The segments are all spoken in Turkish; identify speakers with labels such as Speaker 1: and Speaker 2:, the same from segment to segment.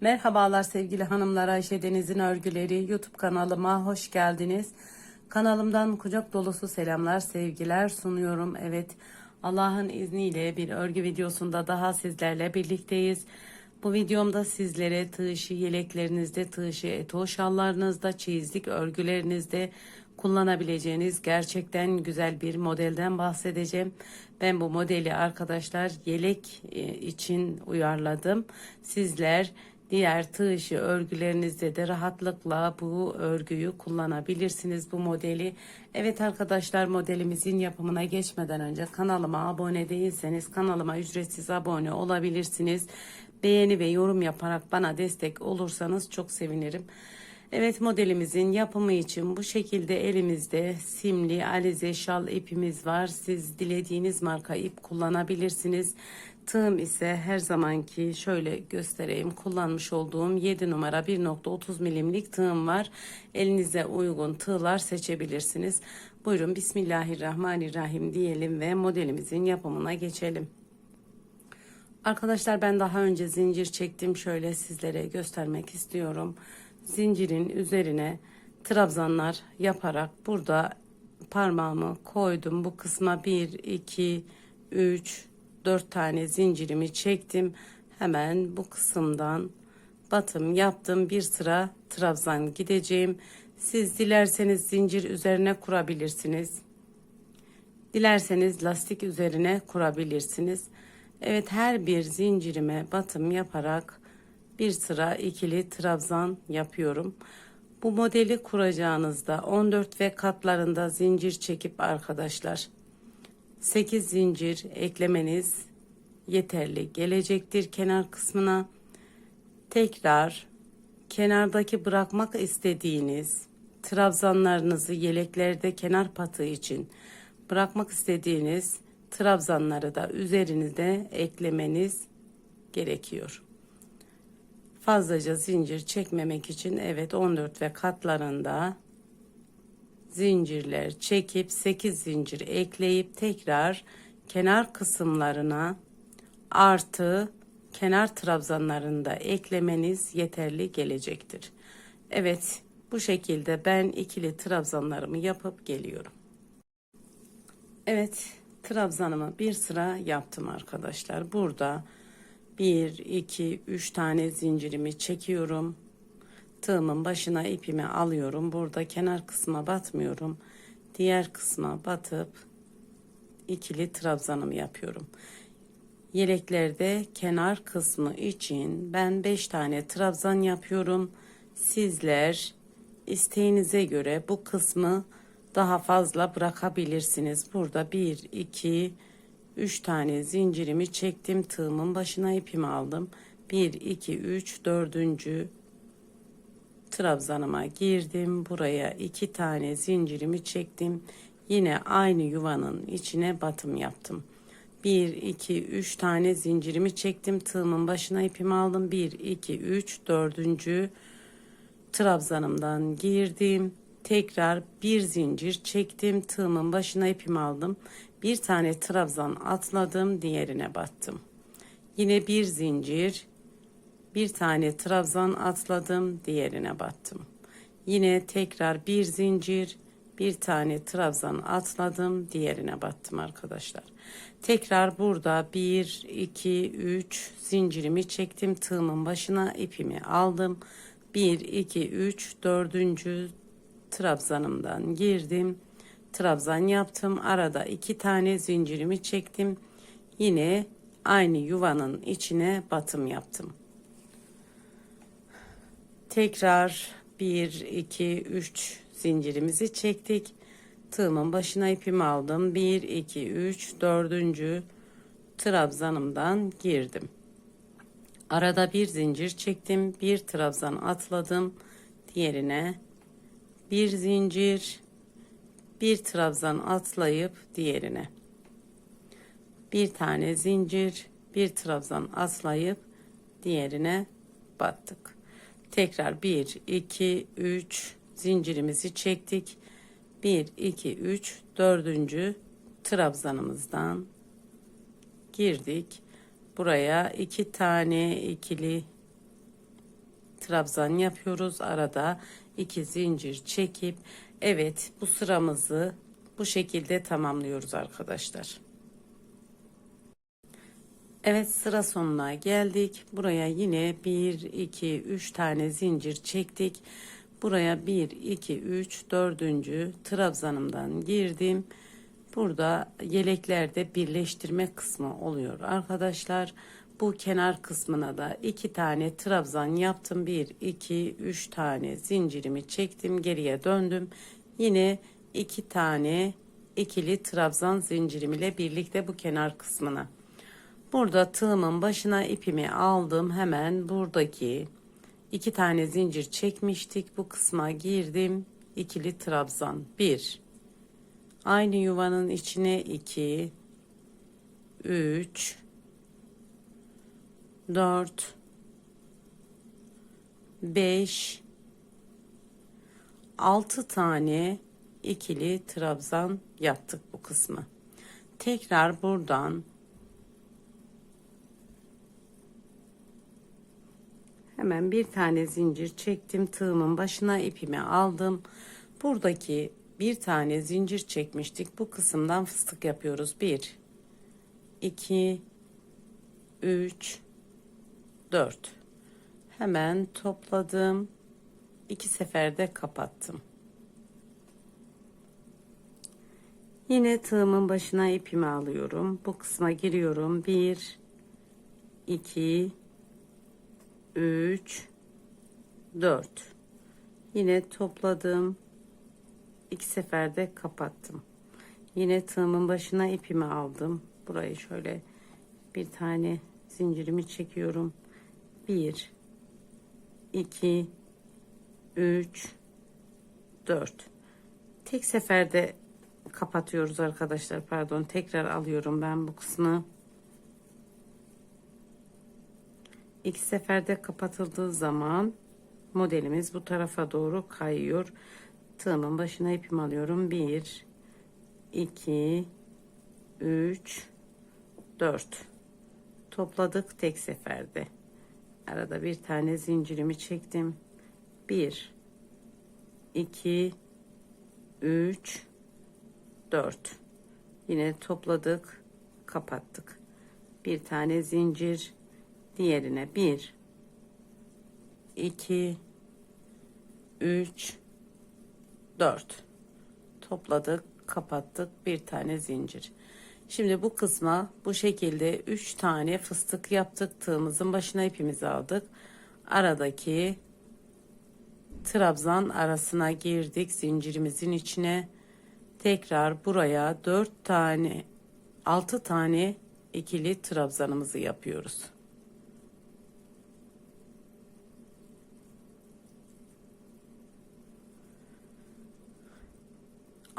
Speaker 1: Merhabalar sevgili hanımlar Ayşe Deniz'in örgüleri YouTube kanalıma hoş geldiniz. Kanalımdan kucak dolusu selamlar sevgiler sunuyorum. Evet Allah'ın izniyle bir örgü videosunda daha sizlerle birlikteyiz. Bu videomda sizlere tığ işi yeleklerinizde, tığ işi eto şallarınızda, çeyizlik örgülerinizde kullanabileceğiniz gerçekten güzel bir modelden bahsedeceğim. Ben bu modeli arkadaşlar yelek e, için uyarladım. Sizler diğer tığ işi örgülerinizde de rahatlıkla bu örgüyü kullanabilirsiniz bu modeli. Evet arkadaşlar modelimizin yapımına geçmeden önce kanalıma abone değilseniz kanalıma ücretsiz abone olabilirsiniz. Beğeni ve yorum yaparak bana destek olursanız çok sevinirim. Evet modelimizin yapımı için bu şekilde elimizde simli alize şal ipimiz var. Siz dilediğiniz marka ip kullanabilirsiniz. Tığım ise her zamanki şöyle göstereyim kullanmış olduğum 7 numara 1.30 milimlik tığım var. Elinize uygun tığlar seçebilirsiniz. Buyurun Bismillahirrahmanirrahim diyelim ve modelimizin yapımına geçelim. Arkadaşlar ben daha önce zincir çektim şöyle sizlere göstermek istiyorum. Zincirin üzerine trabzanlar yaparak burada parmağımı koydum. Bu kısma 1, 2, 3, 4 tane zincirimi çektim. Hemen bu kısımdan batım yaptım. Bir sıra trabzan gideceğim. Siz dilerseniz zincir üzerine kurabilirsiniz. Dilerseniz lastik üzerine kurabilirsiniz. Evet her bir zincirime batım yaparak bir sıra ikili trabzan yapıyorum. Bu modeli kuracağınızda 14 ve katlarında zincir çekip arkadaşlar 8 zincir eklemeniz yeterli gelecektir kenar kısmına. Tekrar kenardaki bırakmak istediğiniz trabzanlarınızı yeleklerde kenar patı için bırakmak istediğiniz trabzanları da üzerinize eklemeniz gerekiyor. Fazlaca zincir çekmemek için evet 14 ve katlarında zincirler çekip 8 zincir ekleyip tekrar kenar kısımlarına artı kenar trabzanlarında eklemeniz yeterli gelecektir. Evet bu şekilde ben ikili trabzanlarımı yapıp geliyorum. Evet trabzanımı bir sıra yaptım arkadaşlar. Burada 1, 2, 3 tane zincirimi çekiyorum. Tığımın başına ipimi alıyorum. Burada kenar kısma batmıyorum. Diğer kısma batıp ikili trabzanımı yapıyorum. Yeleklerde kenar kısmı için ben 5 tane trabzan yapıyorum. Sizler isteğinize göre bu kısmı daha fazla bırakabilirsiniz. Burada 1, 2, 3 tane zincirimi çektim. Tığımın başına ipimi aldım. 1, 2, 3, 4. trabzanıma girdim. Buraya 2 tane zincirimi çektim. Yine aynı yuvanın içine batım yaptım. 1, 2, 3 tane zincirimi çektim. Tığımın başına ipimi aldım. 1, 2, 3, 4. trabzanımdan girdim. Tekrar bir zincir çektim. Tığımın başına ipimi aldım. Bir tane trabzan atladım. Diğerine battım. Yine bir zincir. Bir tane trabzan atladım. Diğerine battım. Yine tekrar bir zincir. Bir tane trabzan atladım. Diğerine battım arkadaşlar. Tekrar burada 1, 2, 3 zincirimi çektim. Tığımın başına ipimi aldım. 1, 2, 3, 4 trabzanımdan girdim. Trabzan yaptım. Arada iki tane zincirimi çektim. Yine aynı yuvanın içine batım yaptım. Tekrar 1, 2, 3 zincirimizi çektik. Tığımın başına ipimi aldım. 1, 2, 3, 4. trabzanımdan girdim. Arada bir zincir çektim. Bir trabzan atladım. Diğerine bir zincir, bir trabzan atlayıp diğerine. Bir tane zincir, bir trabzan atlayıp diğerine battık. Tekrar 1, 2, 3 zincirimizi çektik. 1, 2, 3, dördüncü trabzanımızdan girdik. Buraya iki tane ikili trabzan yapıyoruz. Arada iki zincir çekip evet bu sıramızı bu şekilde tamamlıyoruz arkadaşlar. Evet sıra sonuna geldik. Buraya yine 1, 2, 3 tane zincir çektik. Buraya 1, 2, 3, 4. trabzanımdan girdim. Burada yeleklerde birleştirme kısmı oluyor arkadaşlar. Bu kenar kısmına da iki tane trabzan yaptım. 1, 2, 3 tane zincirimi çektim. Geriye döndüm. Yine iki tane ikili trabzan zincirim ile birlikte bu kenar kısmına. Burada tığımın başına ipimi aldım. Hemen buradaki iki tane zincir çekmiştik. Bu kısma girdim. İkili trabzan. Bir. Aynı yuvanın içine iki. Üç. Dört. Beş. Altı tane ikili trabzan yaptık bu kısmı. Tekrar buradan Hemen bir tane zincir çektim. Tığımın başına ipimi aldım. Buradaki bir tane zincir çekmiştik. Bu kısımdan fıstık yapıyoruz. 1 2 3 4 Hemen topladım. İki seferde kapattım. Yine tığımın başına ipimi alıyorum. Bu kısma giriyorum. 1 2 3 4 yine topladım iki seferde kapattım. Yine tığımın başına ipimi aldım. Burayı şöyle bir tane zincirimi çekiyorum. 1 2 3 4 tek seferde kapatıyoruz arkadaşlar. Pardon tekrar alıyorum ben bu kısmı. İki seferde kapatıldığı zaman modelimiz bu tarafa doğru kayıyor. Tığımın başına ipimi alıyorum. 1 2 3 4 topladık tek seferde. Arada bir tane zincirimi çektim. 1 2 3 4 yine topladık kapattık. Bir tane zincir diğerine 1 2 3 4 topladık kapattık bir tane zincir. Şimdi bu kısma bu şekilde 3 tane fıstık yaptık. Tığımızın başına ipimizi aldık. Aradaki trabzan arasına girdik zincirimizin içine. Tekrar buraya 4 tane 6 tane ikili trabzanımızı yapıyoruz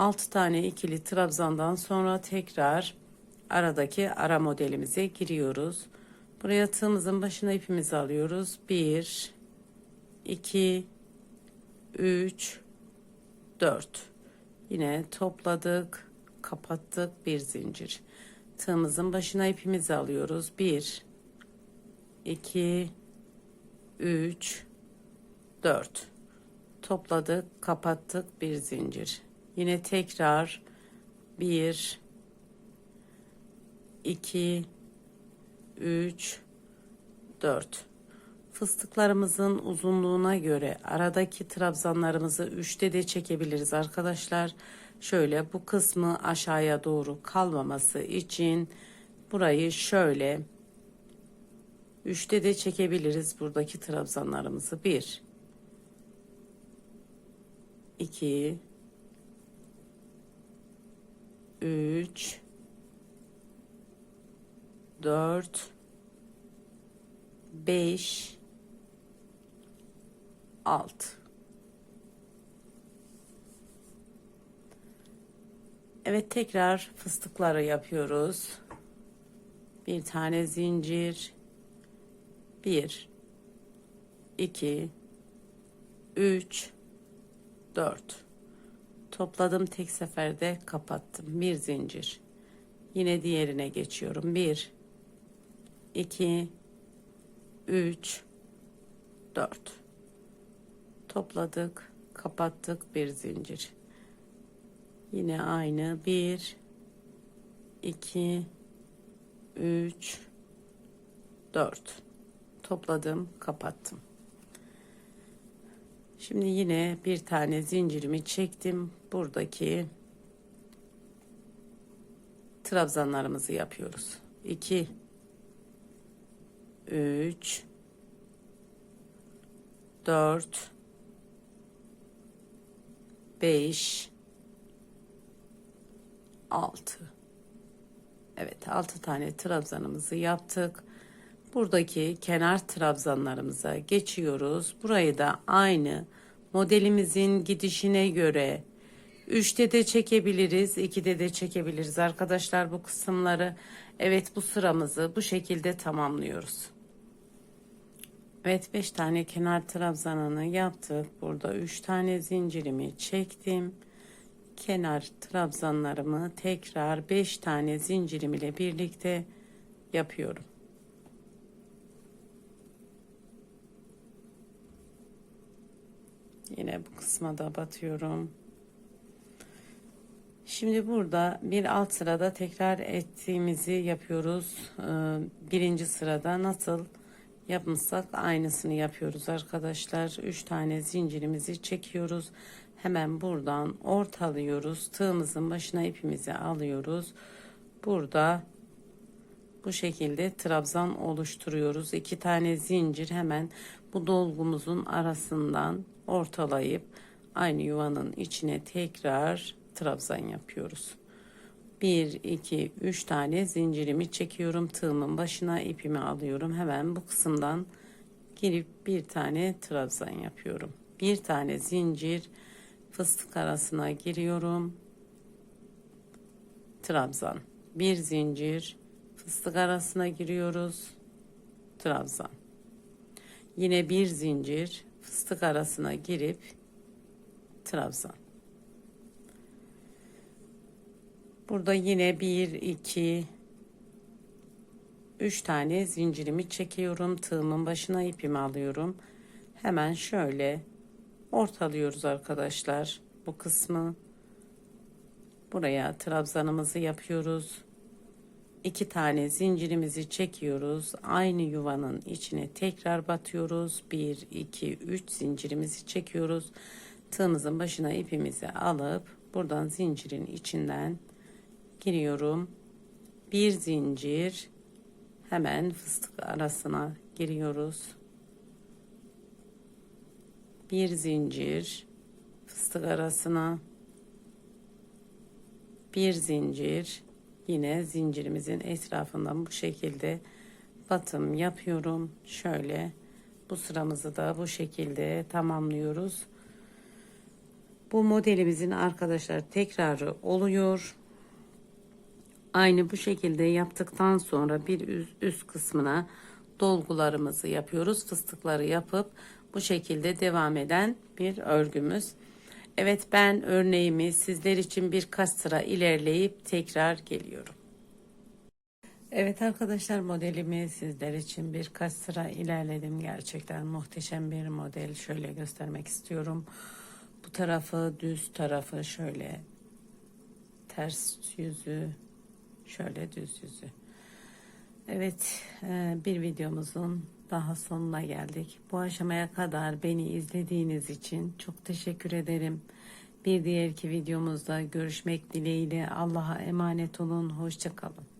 Speaker 1: 6 tane ikili trabzandan sonra tekrar aradaki ara modelimize giriyoruz. Buraya tığımızın başına ipimizi alıyoruz. 1 2 3 4 yine topladık kapattık bir zincir. Tığımızın başına ipimizi alıyoruz. 1 2 3 4 topladık kapattık bir zincir Yine tekrar bir, iki, üç, dört. Fıstıklarımızın uzunluğuna göre aradaki trabzanlarımızı üçte de çekebiliriz arkadaşlar. Şöyle bu kısmı aşağıya doğru kalmaması için burayı şöyle üçte de çekebiliriz buradaki trabzanlarımızı. Bir, iki, 3 4 5 6 Evet tekrar fıstıkları yapıyoruz. Bir tane zincir. 1 2 3 4 topladım tek seferde kapattım. Bir zincir. Yine diğerine geçiyorum. 1 2 3 4 topladık kapattık bir zincir. Yine aynı. 1 2 3 4 topladım kapattım şimdi yine bir tane zincirimi çektim. Buradaki trabzanlarımızı yapıyoruz. 2 3 4 5 6 Evet 6 tane trabzanımızı yaptık. Buradaki kenar trabzanlarımıza geçiyoruz. Burayı da aynı modelimizin gidişine göre 3'te de çekebiliriz, 2'de de çekebiliriz arkadaşlar bu kısımları. Evet bu sıramızı bu şekilde tamamlıyoruz. Evet 5 tane kenar trabzanını yaptık. Burada 3 tane zincirimi çektim. Kenar trabzanlarımı tekrar 5 tane zincirim ile birlikte yapıyorum. Yine bu kısma da batıyorum. Şimdi burada bir alt sırada tekrar ettiğimizi yapıyoruz. Ee, Birinci sırada nasıl yapmışsak aynısını yapıyoruz arkadaşlar. 3 tane zincirimizi çekiyoruz. Hemen buradan ortalıyoruz. Tığımızın başına ipimizi alıyoruz. Burada bu şekilde trabzan oluşturuyoruz. İki tane zincir hemen bu dolgumuzun arasından ortalayıp aynı yuvanın içine tekrar trabzan yapıyoruz. 1 2 3 tane zincirimi çekiyorum. Tığımın başına ipimi alıyorum. Hemen bu kısımdan girip bir tane trabzan yapıyorum. Bir tane zincir fıstık arasına giriyorum. Trabzan. Bir zincir fıstık arasına giriyoruz. Trabzan. Yine bir zincir fıstık arasına girip trabzan. Burada yine bir iki üç tane zincirimi çekiyorum. Tığımın başına ipimi alıyorum. Hemen şöyle ortalıyoruz arkadaşlar bu kısmı. Buraya trabzanımızı yapıyoruz. İki tane zincirimizi çekiyoruz. Aynı yuvanın içine tekrar batıyoruz. Bir, iki, üç zincirimizi çekiyoruz. Tığımızın başına ipimizi alıp buradan zincirin içinden giriyorum. Bir zincir hemen fıstık arasına giriyoruz. Bir zincir fıstık arasına bir zincir yine zincirimizin etrafından bu şekilde batım yapıyorum. Şöyle bu sıramızı da bu şekilde tamamlıyoruz. Bu modelimizin arkadaşlar tekrarı oluyor. Aynı bu şekilde yaptıktan sonra bir üst, kısmına dolgularımızı yapıyoruz. Fıstıkları yapıp bu şekilde devam eden bir örgümüz. Evet ben örneğimi sizler için birkaç sıra ilerleyip tekrar geliyorum. Evet arkadaşlar modelimi sizler için birkaç sıra ilerledim. Gerçekten muhteşem bir model. Şöyle göstermek istiyorum. Bu tarafı düz tarafı şöyle ters yüzü şöyle düz yüzü. Evet e, bir videomuzun daha sonuna geldik. Bu aşamaya kadar beni izlediğiniz için çok teşekkür ederim. Bir diğerki videomuzda görüşmek dileğiyle Allah'a emanet olun. Hoşçakalın.